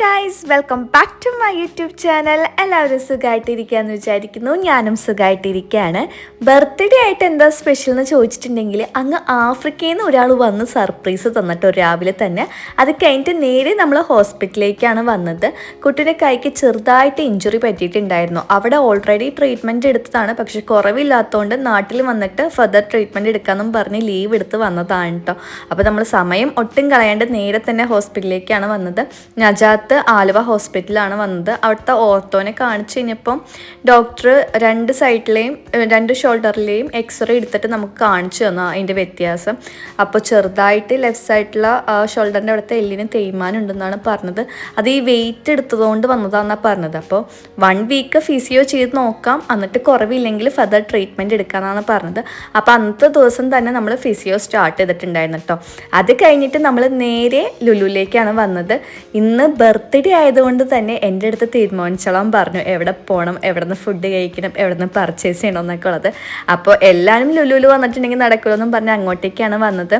Guys welcome back to my YouTube channel എല്ലാവരും സുഖമായിട്ടിരിക്കുകയെന്ന് വിചാരിക്കുന്നു. ഞാനും സുഖമായിട്ടിരിക്കുകയാണ് ബർത്ത്ഡേ ആയിട്ട് എന്താ സ്പെഷ്യൽ എന്ന് ചോദിച്ചിട്ടുണ്ടെങ്കിൽ അങ്ങ് ആഫ്രിക്കയിൽ നിന്ന് ഒരാൾ വന്ന് സർപ്രൈസ് തന്നിട്ടോ രാവിലെ തന്നെ. അത് കഴിഞ്ഞിട്ട് നേരെ നമ്മൾ ഹോസ്പിറ്റലിലേക്കാണ് വന്നത്. കുട്ടിയുടെ കൈക്ക് ചെറുതായിട്ട് ഇഞ്ചുറി പറ്റിയിട്ടുണ്ടായിരുന്നു. അവിടെ ഓൾറെഡി ട്രീറ്റ്മെന്റ് എടുത്തതാണ്. പക്ഷെ കുറവില്ലാത്തതുകൊണ്ട് നാട്ടിൽ വന്നിട്ട് ഫർദർ ട്രീറ്റ്മെന്റ് എടുക്കാമെന്നും പറഞ്ഞ് ലീവ് എടുത്ത് വന്നതാണ് കേട്ടോ അപ്പോൾ നമ്മൾ സമയം ഒട്ടും കളയാണ്ട് നേരെ തന്നെ ഹോസ്പിറ്റലിലേക്കാണ് വന്നത്. നജാത്ത് ആലുവ ഹോസ്പിറ്റലാണ് വന്നത്. അവിടുത്തെ ഓർത്തോനെ കാണിച്ചു കഴിഞ്ഞപ്പം ഡോക്ടർ രണ്ട് സൈഡിലെയും രണ്ട് ഷോൾഡറിലെയും എക്സ്റേ എടുത്തിട്ട് നമുക്ക് കാണിച്ചു തന്നു അതിന്റെ വ്യത്യാസം. അപ്പോൾ ചെറുതായിട്ട് ലെഫ്റ്റ് സൈഡിലുള്ള ഷോൾഡറിന്റെ അവിടുത്തെ എല്ലിന് തേയ്മാനുണ്ടെന്നാണ് പറഞ്ഞത്. അത് ഈ വെയിറ്റ് എടുത്തതുകൊണ്ട് വന്നതാണെന്നാണ് പറഞ്ഞത്. അപ്പോൾ വൺ വീക്ക് ഫിസിയോ ചെയ്ത് നോക്കാം. എന്നിട്ട് കുറവില്ലെങ്കിൽ ഫർദർ ട്രീറ്റ്മെന്റ് എടുക്കാമെന്നാണ് പറഞ്ഞത്. അപ്പോൾ അന്നത്തെ ദിവസം തന്നെ നമ്മൾ ഫിസിയോ സ്റ്റാർട്ട് ചെയ്തിട്ടുണ്ടായിരുന്നു കേട്ടോ. അത് കഴിഞ്ഞിട്ട് നമ്മൾ നേരെ ലുലുവിലേക്കാണ് വന്നത്. ഇന്ന് ബർത്ത്ഡേ ആയതുകൊണ്ട് തന്നെ എന്റെ അടുത്ത് തീരുമാനിച്ചോളാം പറഞ്ഞു. എവിടെ പോകണം എവിടെ നിന്ന് ഫുഡ് കഴിക്കണം എവിടെ നിന്ന് പർച്ചേസ് ചെയ്യണം എന്നൊക്കെ ഉള്ളത്. അപ്പോൾ എല്ലാവരും ലുലുലു വന്നിട്ടുണ്ടെങ്കിൽ നടക്കുമെന്നും പറഞ്ഞ് അങ്ങോട്ടേക്കാണ് വന്നത്.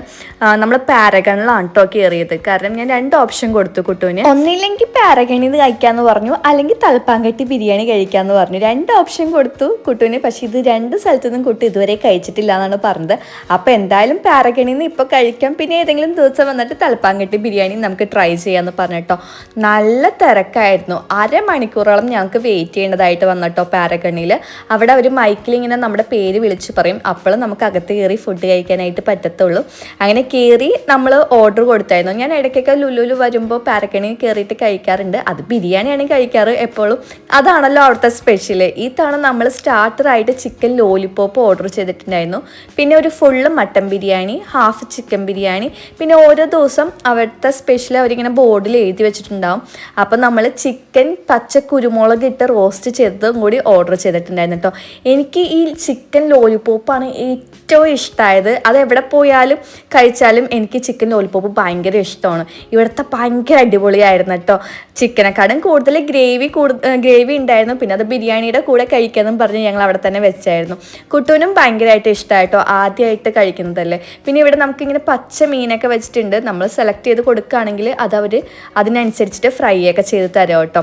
നമ്മൾ പാരഗണിലാണ് കേട്ടോ കയറിയത് കാരണം ഞാൻ രണ്ട് ഓപ്ഷൻ കൊടുത്തു കുട്ടുവിന്. ഒന്നില്ലെങ്കിൽ പാരഗണിൽ കഴിക്കാമെന്ന് പറഞ്ഞു അല്ലെങ്കിൽ തലപ്പാങ്കട്ടി ബിരിയാണി കഴിക്കാമെന്ന് പറഞ്ഞു. രണ്ട് ഓപ്ഷൻ കൊടുത്തു കുട്ടുവിന്. പക്ഷേ ഇത് രണ്ട് സ്ഥലത്തുനിന്നും കുട്ടി ഇതുവരെ കഴിച്ചിട്ടില്ല എന്നാണ് പറഞ്ഞത്. അപ്പോൾ എന്തായാലും പാരഗണിൽ നിന്ന് ഇപ്പോൾ കഴിക്കാം. പിന്നെ ഏതെങ്കിലും ദിവസം വന്നിട്ട് തലപ്പാങ്കട്ടി ബിരിയാണി നമുക്ക് ട്രൈ ചെയ്യാമെന്ന് പറഞ്ഞിട്ടോ നല്ല തിരക്കായിരുന്നു. അരമണിക്കൂറോളം ഞങ്ങൾക്ക് വെയിറ്റ് ചെയ്യേണ്ടതായിട്ട് വന്നിട്ടോ പാരഗണിയിൽ. അവിടെ ഒരു മൈക്കിൽ ഇങ്ങനെ നമ്മുടെ പേര് വിളിച്ച് പറയും. അപ്പോഴും നമുക്ക് അകത്ത് കയറി ഫുഡ് കഴിക്കാനായിട്ട് പറ്റത്തുള്ളൂ. അങ്ങനെ കയറി നമ്മൾ ഓർഡർ കൊടുത്തായിരുന്നു. ഞാൻ ഇടയ്ക്കൊക്കെ ലുലുലു വരുമ്പോൾ പാരഗണി കയറിയിട്ട് കഴിക്കാറുണ്ട്. അത് ബിരിയാണിയാണ് കഴിക്കാറ് എപ്പോഴും. അതാണല്ലോ അവിടുത്തെ സ്പെഷ്യൽ ഈ തവണ നമ്മൾ സ്റ്റാർട്ടറായിട്ട് ചിക്കൻ ലോലിപ്പോപ്പ് ഓർഡർ ചെയ്തിട്ടുണ്ടായിരുന്നു. പിന്നെ ഒരു full mutton biryani half chicken biryani. പിന്നെ ഓരോ ദിവസം അവിടുത്തെ സ്പെഷ്യൽ അവരിങ്ങനെ ബോർഡിൽ എഴുതി വെച്ചിട്ടുണ്ടാവും. അപ്പം നമ്മൾ ചിക്കൻ പച്ച കുരുമുളക് ഇട്ട് റോസ്റ്റ് ചെയ്തതും കൂടി ഓർഡർ ചെയ്തിട്ടുണ്ടായിരുന്നു കേട്ടോ എനിക്ക് ഈ ചിക്കൻ ലോലിപ്പോപ്പാണ് ഏറ്റവും ഇഷ്ടമായത് അത് എവിടെ പോയാലും കഴിച്ചാലും എനിക്ക് ചിക്കൻ ലോലിപോപ്പ് ഭയങ്കര ഇഷ്ടമാണ്. ഇവിടുത്തെ ഭയങ്കര അടിപൊളിയായിരുന്നു കേട്ടോ ചിക്കനെക്കാടും കൂടുതൽ ഗ്രേവി കൂടു ഗ്രേവി ഉണ്ടായിരുന്നു. പിന്നെ അത് ബിരിയാണിയുടെ കൂടെ കഴിക്കാമെന്നും പറഞ്ഞ് ഞങ്ങൾ അവിടെ തന്നെ വെച്ചായിരുന്നു. കുട്ടൂനും ഭയങ്കരമായിട്ട് ഇഷ്ടമായിട്ടോ ആദ്യമായിട്ട് കഴിക്കുന്നതല്ലേ. പിന്നെ ഇവിടെ നമുക്കിങ്ങനെ പച്ച മീനൊക്കെ വെച്ചിട്ടുണ്ട്. നമ്മൾ സെലക്ട് ചെയ്ത് കൊടുക്കുകയാണെങ്കിൽ അത് അവർ ഫ്രൈ ഒക്കെ ചെയ്ത് തരാം കേട്ടോ.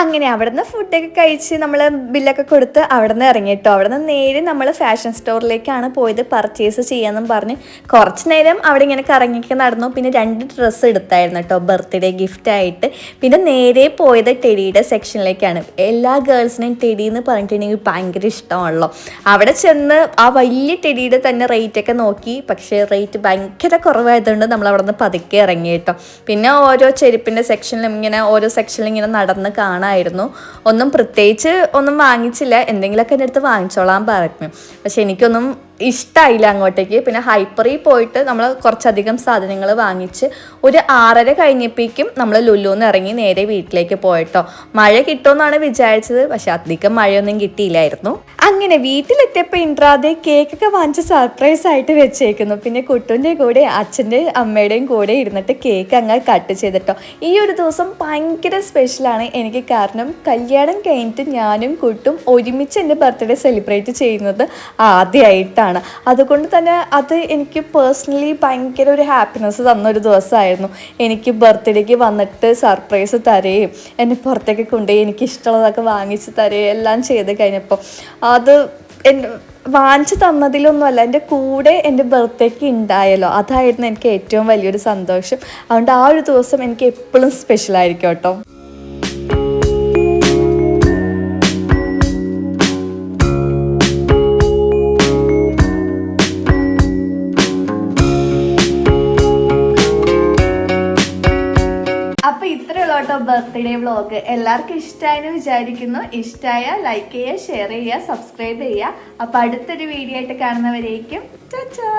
അങ്ങനെ അവിടുന്ന് ഫുഡൊക്കെ കഴിച്ച് നമ്മൾ ബില്ലൊക്കെ കൊടുത്ത് അവിടുന്ന് ഇറങ്ങിട്ടോ അവിടുന്ന് നേരെ നമ്മൾ ഫാഷൻ സ്റ്റോറിലേക്കാണ് പോയത് പർച്ചേസ് ചെയ്യാമെന്നും പറഞ്ഞ്. കുറച്ച് നേരം അവിടെ ഇങ്ങനെ കറങ്ങിയൊക്കെ നടന്നു. പിന്നെ രണ്ട് ഡ്രസ്സ് എടുത്തായിരുന്നു കേട്ടോ. ബർത്ത്ഡേ ഗിഫ്റ്റ് ആയിട്ട്. പിന്നെ നേരെ പോയത് ടെഡിയുടെ സെക്ഷനിലേക്കാണ് എല്ലാ ഗേൾസിനും ടെഡി എന്ന് പറഞ്ഞിട്ടുണ്ടെങ്കിൽ ഭയങ്കര ഇഷ്ടമാണല്ലോ. അവിടെ ചെന്ന് ആ വലിയ ടെഡിയുടെ തന്നെ റേറ്റൊക്കെ നോക്കി. പക്ഷേ റേറ്റ് ഭയങ്കര കുറവായതുകൊണ്ട് നമ്മൾ അവിടെ നിന്ന് പതുക്കെ ഇറങ്ങി കേട്ടോ. പിന്നെ ഓരോ ചെരുപ്പിന്റെ സെക്ഷനിലും ഇങ്ങനെ ഓരോ സെക്ഷനിൽ ഇങ്ങനെ നടന്ന് കാണായിരുന്നു. ഒന്നും പ്രത്യേകിച്ച് ഒന്നും വാങ്ങിച്ചില്ല. എന്തെങ്കിലുമൊക്കെ എന്റെ അടുത്ത് വാങ്ങിച്ചോളാൻ പറഞ്ഞു. പക്ഷെ എനിക്കൊന്നും ഇഷ്ടമായില്ല അങ്ങോട്ടേക്ക്. പിന്നെ ഹൈപ്പറിൽ പോയിട്ട് നമ്മൾ കുറച്ചധികം സാധനങ്ങൾ വാങ്ങിച്ച് ഒരു ആറര കഴിഞ്ഞപ്പോഴേക്കും നമ്മൾ ലുലുന്ന് ഇറങ്ങി നേരെ വീട്ടിലേക്ക് പോയിട്ടോ. മഴ കിട്ടുമെന്നാണ് വിചാരിച്ചത് പക്ഷെ അധികം മഴയൊന്നും കിട്ടിയില്ലായിരുന്നു. അങ്ങനെ വീട്ടിലെത്തിയപ്പോൾ ഇൻട്രാതെ കേക്കൊക്കെ വാങ്ങിച്ച് സർപ്രൈസ് ആയിട്ട് വെച്ചേക്കുന്നു. പിന്നെ കുട്ടൂന്റെ കൂടെ അച്ഛന്റെ അമ്മയുടെയും കൂടെ ഇരുന്നിട്ട് കേക്ക് അങ്ങ് കട്ട് ചെയ്തിട്ടോ. ഈ ഒരു ദിവസം ഭയങ്കര സ്പെഷ്യലാണ് എനിക്ക് കാരണം കല്യാണം കഴിഞ്ഞിട്ട് ഞാനും കുട്ടും ഒരുമിച്ച് എന്റെ ബർത്ത്ഡേ സെലിബ്രേറ്റ് ചെയ്യുന്നത് ആദ്യമായിട്ടാണ് അതുകൊണ്ട് തന്നെ അത് എനിക്ക് പേഴ്സണലി ഭയങ്കര ഒരു ഹാപ്പിനെസ് തന്നൊരു ദിവസമായിരുന്നു. എനിക്ക് ബർത്ത്ഡേക്ക് വന്നിട്ട് സർപ്രൈസ് തരുകയും എന്നെ പുറത്തേക്ക് കൊണ്ടുപോയി എനിക്ക് ഇഷ്ടമുള്ളതൊക്കെ വാങ്ങിച്ച് തരുകയും എല്ലാം ചെയ്ത് കഴിഞ്ഞപ്പോൾ അത് വാങ്ങിച്ചു തന്നതിലൊന്നുമല്ല എന്റെ കൂടെ എന്റെ ബർത്ത്ഡേക്ക് ഉണ്ടായല്ലോ അതായിരുന്നു എനിക്ക് ഏറ്റവും വലിയൊരു സന്തോഷം. അതുകൊണ്ട് ആ ഒരു ദിവസം എനിക്ക് എപ്പോഴും സ്പെഷ്യലായിരിക്കും കേട്ടോ. കേട്ടോ ബർത്ത്ഡേ വ്ളോഗ് എല്ലാവർക്കും ഇഷ്ടമായെന്ന് വിചാരിക്കുന്നു. ഇഷ്ടമായ ലൈക്ക് ചെയ്യുക ഷെയർ ചെയ്യുക സബ്സ്ക്രൈബ് ചെയ്യുക അപ്പൊ അടുത്തൊരു വീഡിയോ ആയിട്ട് കാണുന്നവരേക്കും ചാ